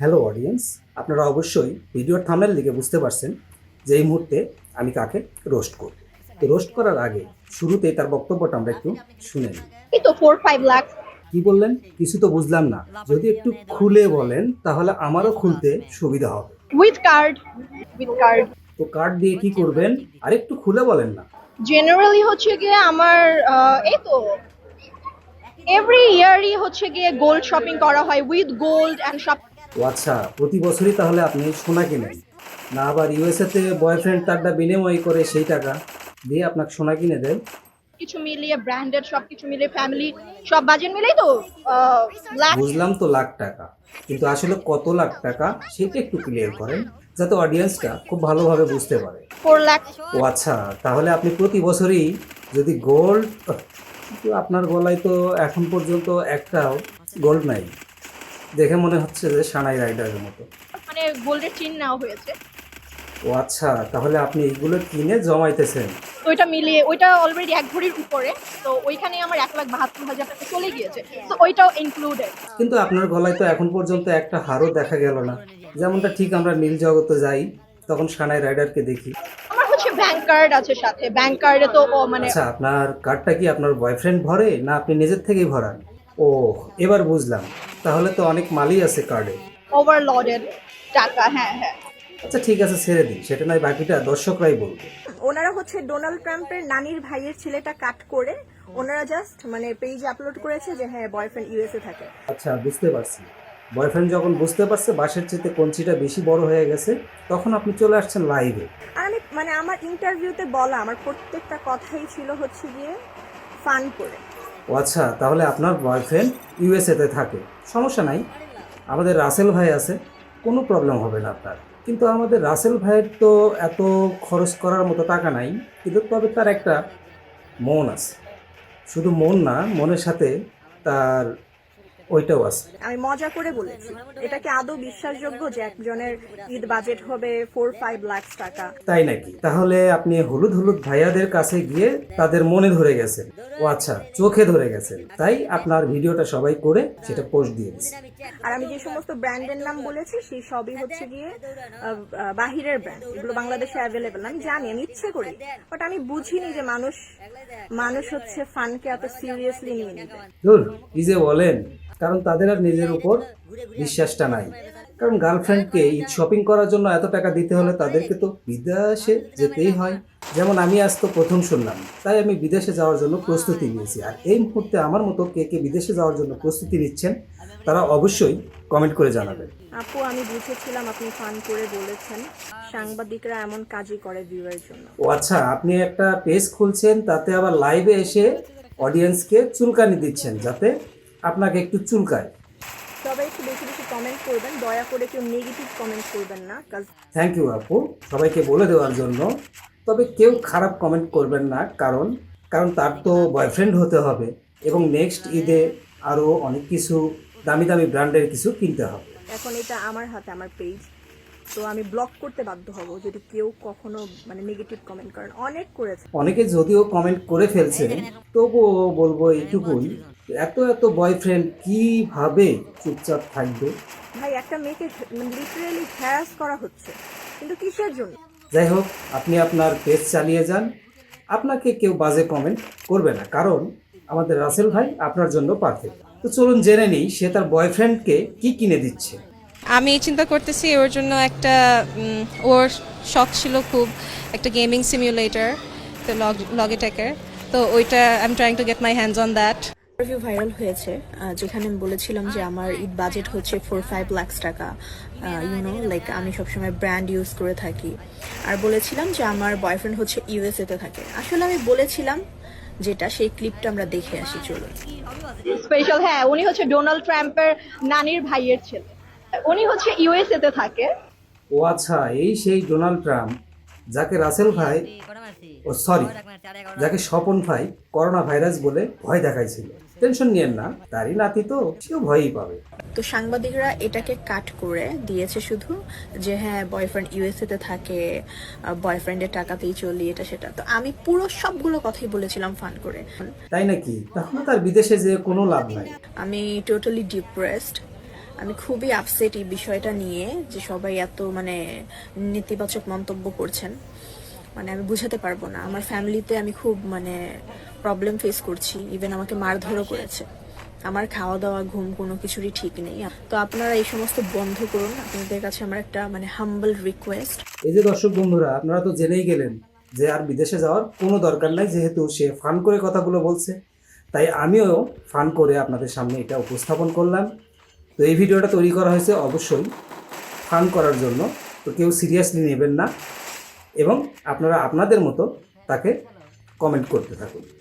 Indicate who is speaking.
Speaker 1: Hello audience আপনারা অবশ্যই ভিডিওর থামেল দিকে বুঝতে পারছেন যে এই মুহূর্তে আমি কাকে রোস্ট করব। তো রোস্ট করার আগে শুরুতেই তার বক্তব্যটা আমরা একটু শুনে নিই।
Speaker 2: এই তো ফোর ফাইভ লাখ
Speaker 1: কি বললেন? কিছু তো বুঝলাম না। যদি একটু খুলে বলেন তাহলে আমারও খুলতে সুবিধা হবে।
Speaker 2: উইথ কার্ড উইথ কার্ড
Speaker 1: তো কার্ড দিয়ে কি করবেন? আর একটু খুলে বলেন না।
Speaker 2: জেনারেলি হচ্ছে গিয়ে আমার এই তো এভরি ইয়ারই হচ্ছে গিয়ে গোল্ড শপিং করা হয় উইথ গোল্ড অ্যান্ড সব
Speaker 1: ও আচ্ছা প্রতি বছরই তাহলে আপনি সোনা কিনেন। না আবার ইউএসএতে বয়ফ্রেন্ড তারটা বিনিময় করে সেই টাকা দিয়ে আপনাকে সোনা কিনে দেন
Speaker 2: কিছু মিলিয়ে ব্র্যান্ডেড সব কিছু মিলিয়ে ফ্যামিলি সব বাজেট মিলেই তো লাখ
Speaker 1: বুঝলাম তো লাখ টাকা। কিন্তু আসলে কত লাখ টাকা সেটা একটু ক্লিয়ার করেন যাতে অডিয়েন্সটা খুব ভালোভাবে বুঝতে পারে।
Speaker 2: ফোর লাখ
Speaker 1: ও আচ্ছা তাহলে আপনি প্রতি বছরই যদি গোল্ড আপনার গলায় তো এখন পর্যন্ত একটাও গোল্ড নাই। দেখে মনে হচ্ছে যে সানাই রাইডারের মতো।
Speaker 2: মানে গোল্ডের চিন নেওয়া হয়েছে।
Speaker 1: ও আচ্ছা তাহলে আপনি এইগুলো কিনে জমাইতেছেন।
Speaker 2: ওইটা মিলিয়ে ওইটা অলরেডি এক ভরির উপরে তো ওইখানে আমার এক লাখ বাহাত্তর হাজার টাকা চলে গিয়েছে। তো ওইটাও ইনক্লুডেড
Speaker 1: কিন্তু আপনার গলায় তো এখন পর্যন্ত একটা হারও দেখা গেল না। যেমনটা ঠিক আমরা নীল জগতে যাই তখন সানাই রাইডারকে দেখি।
Speaker 2: আমার হচ্ছে ব্যাংক কার্ড আছে সাথে। ব্যাংক কার্ডে তো ও মানে
Speaker 1: আচ্ছা আপনার কার্ডটা কি আপনার বয়ফ্রেন্ড ভরে না আপনি নিজের থেকেই ভরান? ও এবার বুঝলাম। তাহলে তো অনেক মালই আছে কার্ডে
Speaker 2: ওভারলোডেড টাকা হ্যাঁ হ্যাঁ।
Speaker 1: আচ্ছা ঠিক আছে ছেড়ে দিন। সেটা নয় বাকিটা দর্শকরাই বলবে।
Speaker 3: ওনারা হচ্ছে ডোনাল্ড ট্রাম্পের নানির ভাইয়ের ছেলেটা কাট করে ওনারা জাস্ট মানে পেজে আপলোড করেছে যে হ্যাঁ বয়ফ্রেন্ড ইউএসএ থাকে।
Speaker 1: আচ্ছা বুঝতে পারছি। বয়ফ্রেন্ড যখন বুঝতে পারছে বাসের চেতে কঞ্চিটা বেশি বড় হয়ে গেছে তখন আপনি চলে আসছেন লাইভে
Speaker 3: আর আমি মানে আমার ইন্টারভিউতে বলা আমার প্রত্যেকটা কথাই ছিল হচ্ছে গিয়ে ফান করে।
Speaker 1: ও আচ্ছা তাহলে আপনার বয়ফ্রেন্ড ইউএসএতে থাকে। সমস্যা নাই। আমাদের রাসেল ভাই আছে, কোনো প্রবলেম হবে না আপনার। কিন্তু আমাদের রাসেল ভাইয়ের তো এত খরচ করার মতো টাকা নাই, কিন্তু তবে তার একটা মন আছে। শুধু মন না, মনের সাথে তার ওইটাও আছে।
Speaker 3: আমি মজা করে বলেছি। এটা কি আদৌ বিশ্বাসযোগ্য যে একজনের ঈদ বাজেট হবে ফোর ফাইভ লাখ টাকা?
Speaker 1: তাই নাকি? তাহলে আপনি হলুদ হলুদ ভাইয়াদের কাছে গিয়ে তাদের মনে ধরে গেছেন। ও আচ্ছা চোখে ধরে গেছেন। তাই আপনার ভিডিওটা সবাই করে সেটা পোস্ট দিয়ে দিচ্ছে
Speaker 3: আর আমি যে সমস্ত ব্র্যান্ডের নাম বলেছি সেই সবই হচ্ছে গিয়ে বাহিরের ব্র্যান্ড। এগুলো বাংলাদেশে অ্যাভেলেবেল আমি জানি আমি ইচ্ছে করি। বাট আমি বুঝিনি যে মানুষ মানুষ হচ্ছে ফানকে এত সিরিয়াসলি নিয়ে নিবে।
Speaker 1: ধুর কি যে বলেন। কারণ তাদের আর নিজের উপর বিশ্বাসটা নাই। কারণ গার্লফ্রেন্ডকে ঈদ শপিং করার জন্য এত টাকা দিতে হলে তাদেরকে তো বিদেশে যেতেই হয়। যেমন আমি আজ তো প্রথম শুনলাম তাই আমি বিদেশে যাওয়ার জন্য প্রস্তুতি নিয়েছি। আর এই মুহূর্তে আমার মতো কে কে বিদেশে যাওয়ার জন্য প্রস্তুতি নিচ্ছেন তারা অবশ্যই কমেন্ট করে জানাবেন।
Speaker 3: আপু আমি বুঝেছিলাম আপনি ফান করে বলেছেন সাংবাদিকরা এমন কাজই করে ভিউয়ের জন্য।
Speaker 1: ও আচ্ছা আপনি একটা পেজ খুলছেন তাতে আবার লাইভে এসে অডিয়েন্সকে চুলকানি দিচ্ছেন যাতে আপনাকে একটু চুলকায়।
Speaker 3: সবাই একটু বেশি বেশি কমেন্ট করবেন দয়া করে কেউ নেগেটিভ কমেন্ট করবেন না
Speaker 1: থ্যাংক ইউ আপু সবাইকে বলে দেওয়ার জন্য। তবে কেউ খারাপ কমেন্ট করবেন না কারণ কারণ তার তো বয়ফ্রেন্ড হতে হবে এবং নেক্সট ঈদে আরও অনেক কিছু দামি দামি ব্র্যান্ডের কিছু কিনতে হবে।
Speaker 3: এখন এটা আমার হাতে আমার পেজ তো আমি ব্লক করতে বাধ্য হব যদি কেউ কখনো মানে নেগেটিভ কমেন্ট করেন। অনেক করেছে।
Speaker 1: অনেকে যদিও কমেন্ট করে ফেলছেন তবুও বলব এইটুকুই এত এত বয়ফ্রেন্ড কীভাবে চুপচাপ থাকবে?
Speaker 3: ভাই একটা মেয়েকে লিটারেলি হ্যারাস করা হচ্ছে কিন্তু কিসের জন্য?
Speaker 1: যাই হোক আপনি আপনার পেজ চালিয়ে যান। আপনাকে কেউ বাজে কমেন্ট করবে না কারণ আমাদের রাসেল ভাই আপনার জন্য পারফেক্ট তো চলুন জেনে নিই সে তার বয়ফ্রেন্ডকে কি কিনে দিচ্ছে।
Speaker 4: আমি চিন্তা করতেছি ওর জন্য একটা ওর শখ ছিল খুব একটা গেমিং সিমিউলেটর তো লগ লগেটেকের তো ওইটা I am trying to get my hands on that
Speaker 3: interview viral হয়েছে যেখানে আমি বলেছিলাম যে আমার ঈদ বাজেট হচ্ছে ফোর ফাইভ লাখস টাকা ইউনো লাইক আমি সবসময় ব্র্যান্ড ইউজ করে থাকি। আর বলেছিলাম যে আমার বয়ফ্রেন্ড হচ্ছে ইউএসএ তে থাকে। আসলে আমি বলেছিলাম যেটা সেই ক্লিপটা আমরা দেখে আসি চলুন।
Speaker 2: স্পেশাল হ্যাঁ উনি হচ্ছে ডোনাল্ড ট্রাম্পের নানির ভাইয়ের ছেলে। উনি হচ্ছে ইউএসএ তে থাকে।
Speaker 1: ও আচ্ছা এই সেই ডোনাল্ড ট্রাম্প যাকে রাসেল ভাই ও সরি যাকে স্বপন ভাই করোনা ভাইরাস বলে ভয় দেখাইছিল। টেনশন নিয়েন না তারই নাতি তো সেও ভয়ই পাবে।
Speaker 3: তো সাংবাদিকরা এটাকে কাট করে দিয়েছে শুধু যে হ্যাঁ বয়ফ্রেন্ড ইউএসএ তে থাকে বয়ফ্রেন্ডের টাকাতেই চলি এটা সেটা। তো আমি পুরো সবগুলো কথাই বলেছিলাম ফান করে।
Speaker 1: তাই নাকি? তাহলে তার বিদেশে যে কোনো লাভ নাই।
Speaker 3: আমি টোটালি ডিপ্রেসড
Speaker 5: আমি খুবই আপসেট এই বিষয়টা নিয়ে যে সবাই এত মানে নেতিবাচক মন্তব্য করছেন। মানে আমি বুঝাতে পারব না। আমার ফ্যামিলিতে আমি খুব মানে প্রবলেম ফেস করছি। ইভেন আমাকে মারধরও করেছে। আমার খাওয়া দাওয়া ঘুম কোনো কিছুরই ঠিক নেই। তো আপনারা এই সমস্ত বন্ধ করুন। আপনাদের কাছে আমার একটা মানে হাম্বল রিকোয়েস্ট
Speaker 1: এই যে দর্শক বন্ধুরা, আপনারা তো জেনেই গেলেন যে আর বিদেশে যাওয়ার কোনো দরকার নাই, যেহেতু সে ফান করে কথাগুলো বলছে। তাই আমিও ফান করে আপনাদের সামনে এটা উপস্থাপন করলাম। তো এই ভিডিওটা তৈরি করা হয়েছে অবশ্যই ফান করার জন্য। তো কেউ সিরিয়াসলি নেবেন না এবং আপনারা আপনাদের মতো তাকে কমেন্ট করতে থাকুন।